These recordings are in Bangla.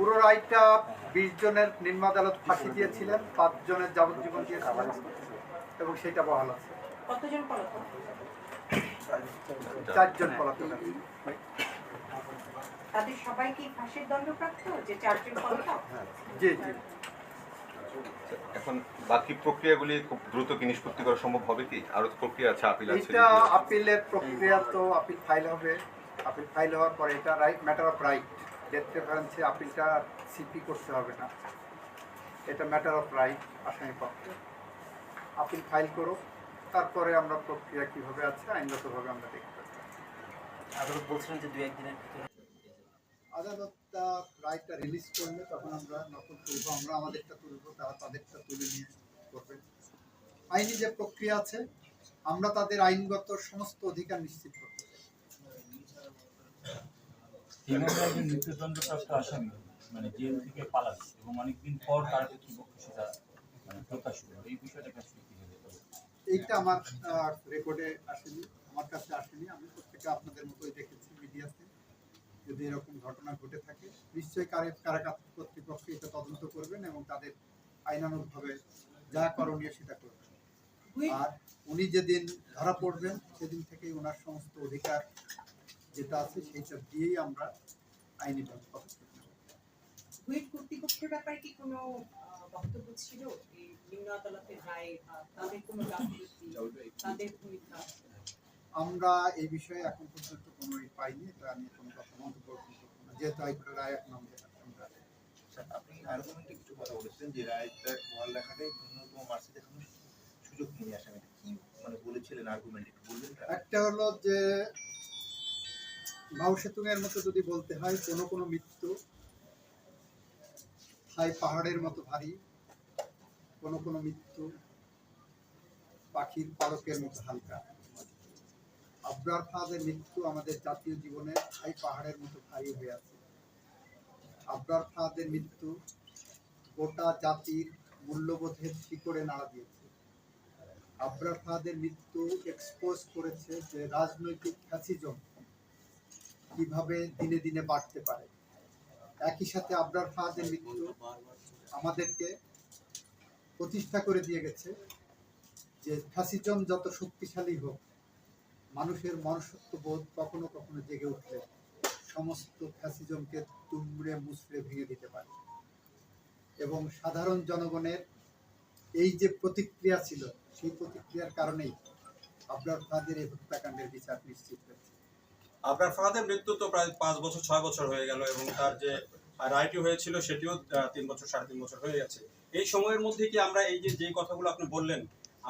পুরো রায়টা বিশ জনের নিম্ন আদালত ফাঁসি দিয়েছিলেন পাঁচ জনের যাবজ্জীবন দিয়েছিলেন এবং সেটা বহাল আছে। চারজন পলাতক তাদের সবাই কি ফাঁসির দণ্ডপ্রাপ্ত যে চারজন পলাতক? জি জি। এখন বাকি প্রক্রিয়াগুলি খুব দ্রুত কি নিষ্পত্তি করা সম্ভব হবে কি? আরও প্রক্রিয়া আছে আপিল আছে। এটা আপিলের প্রক্রিয়া তো আপিল ফাইল হবে। আপিল ফাইল হওয়ার পরে এটা right matter of right death প্রেফারেন্সে আপিলটা সিপি করতে হবে না। এটা ম্যাটার অফ রাইট আসামি পক্ষে। আপিল ফাইল করো তারপরে আমরা প্রক্রিয়া কীভাবে আছে আইনগতভাবে আমরা দেখতে আদালত বলছিলেন যে দু একদিনের ভিতরে। আদালতটা রায়টা রিলিজ করলে তখন আমরা নকল তুলব আমরা আমাদেরটা তুলব তারা তাদেরটা তুলে নিয়ে করবে। আইনি যে প্রক্রিয়া আছে আমরা তাদের আইনগত সমস্ত অধিকার নিশ্চিত করতে চাই। একজন মৃত্যুদণ্ডপ্রাপ্ত আসামি মানে জেল থেকে পালাচ্ছে এবং অনেকদিন পর তার কর্তৃপক্ষ সেটা মানে প্রকাশ করল এই বিষয়টা কাছে কি হবে এইটা আমার রেকর্ডে আসেনি আমার কাছে আসেনি। আমি প্রত্যেকে আপনাদের মতোই দেখেছি মিডিয়াতে যদি এরকম ঘটনা ঘটে থাকে নিশ্চয়ই কারা কর্তৃপক্ষ এটা তদন্ত করবেন এবং তাদের আইনানুগভাবে যা করণীয় সেটা করবেন। আর উনি যেদিন ধরা পড়বেন সেদিন থেকেই ওনার সমস্ত অধিকার যেটা আছে সেইটা দিয়েই আমরা আইনি নেব কর্তৃপক্ষের ব্যাপারে কি কোনো বক্তব্য ছিল? নিম্ন আদালতের রায় তাদের কোনো গাফিলতি তাদের ভূমিকা? আমরা এই বিষয়ে এখন পর্যন্ত কোনো পাইনি এটা নিয়ে কোনো কথা মন্তব্য না। যেহেতু হাইকোর্টের রায় এখন আমাদের আমরা আচ্ছা, আপনি আর্গুমেন্টে কিছু কথা বলেছেন যে রায়টা বহাল রাখাটাই ন্যূনতম মার্সি দেখানোর সুযোগ নিয়ে আসেন এটা কি মানে বলেছিলেন আর্গুমেন্ট একটু বলবেন? একটা হলো যে মাউ সেতুংয়ের মতো যদি বলতে হয়, কোনো কোনো মৃত্যু হয় পাহাড়ের মতো ভারী, কোনো কোনো মৃত্যু পাখির পালকের মতো হালকা। আবরার ফাদের মৃত্যু আমাদের জাতীয় জীবনে হাই পাহাড়ের মতো ভারী হয়ে আছে। আবরার ফাদের মৃত্যু গোটা জাতির মূল্যবোধের শিকড়ে নাড়া দিয়েছে। আবরার ফাদের মৃত্যু এক্সপোজ করেছে যে রাজনৈতিক ফ্যাসিজম কীভাবে দিনে দিনে বাড়তে পারে। একই সাথে আবরার ফাদের মৃত্যু আমাদেরকে প্রতিষ্ঠা করে দিয়ে গেছে যে ফ্যাসিজম যত শক্তিশালী হোক, মানুষের মনুষ্যত্ব বোধ কখনো কখনো জেগে উঠলে সমস্ত ফ্যাসিজমকে তুমড়ে মুচড়ে ভেঙে দিতে পারে। এবং সাধারণ জনগণের এই যে প্রতিক্রিয়া ছিল, সেই প্রতিক্রিয়ার কারণেই আবরার ফাদের এই হত্যাকাণ্ডের বিচার নিশ্চিত হয়েছে। আপনার ফাহাদের মৃত্যু তো প্রায় পাঁচ বছর, ছয় বছর হয়ে গেল এবং তার যে রায়টি হয়েছিল সেটিও তিন বছর, সাড়ে তিন বছর হয়ে গেছে। এই সময়ের মধ্যে কি আমরা এই যে যে কথাগুলো আপনি বললেন,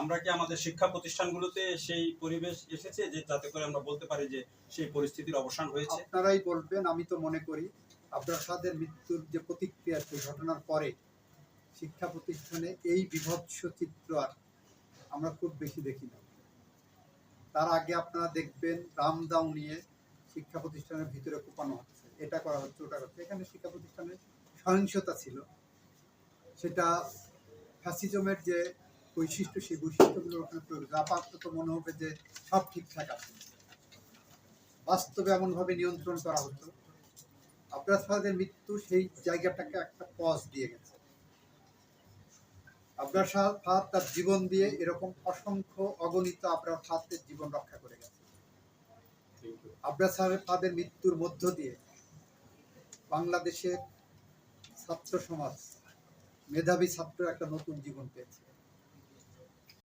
আমরা কি আমাদের শিক্ষা প্রতিষ্ঠানগুলোতে সেই পরিবেশ এসেছে যে যাতে করে আমরা বলতে পারি যে সেই পরিস্থিতির অবসান হয়েছে? আপনারাই বলবেন, আমি তো মনে করি আবরার ফাদের মৃত্যুর যে প্রতিক্রিয়া সেই ঘটনার পরে শিক্ষা প্রতিষ্ঠানে এই বিভৎস চিত্র আর আমরা খুব বেশি দেখি না। তার আগে আপনারা দেখবেন রামদাও নিয়ে শিক্ষা প্রতিষ্ঠানের ভিতরে কোপানো হচ্ছে। এটা করা হচ্ছে, ওটা করছে এখানে শিক্ষা প্রতিষ্ঠানে সহিংসতা ছিল। সেটা ফ্যাসিজমের যে বৈশিষ্ট্য, সেই বৈশিষ্ট্যগুলো ওখানে প্রয়োগ। আপাতত মনে হবে যে সব ঠিকঠাক আছে। বাস্তবে এমনভাবে নিয়ন্ত্রণ করা হতো। আবরার ফাহাদের মৃত্যু সেই জায়গাটাকে একটা পজ দিয়ে গেছে। আবরার শাহ ফাহাদ তার জীবন দিয়ে এরকম অসংখ্য অগণিত আবরার ফাহাদের জীবন রক্ষা করে গেছে। আবরার সাহেব ফাহাদের মৃত্যুর মধ্য দিয়ে বাংলাদেশের ছাত্র সমাজ, মেধাবী ছাত্র একটা নতুন জীবন পেয়েছে।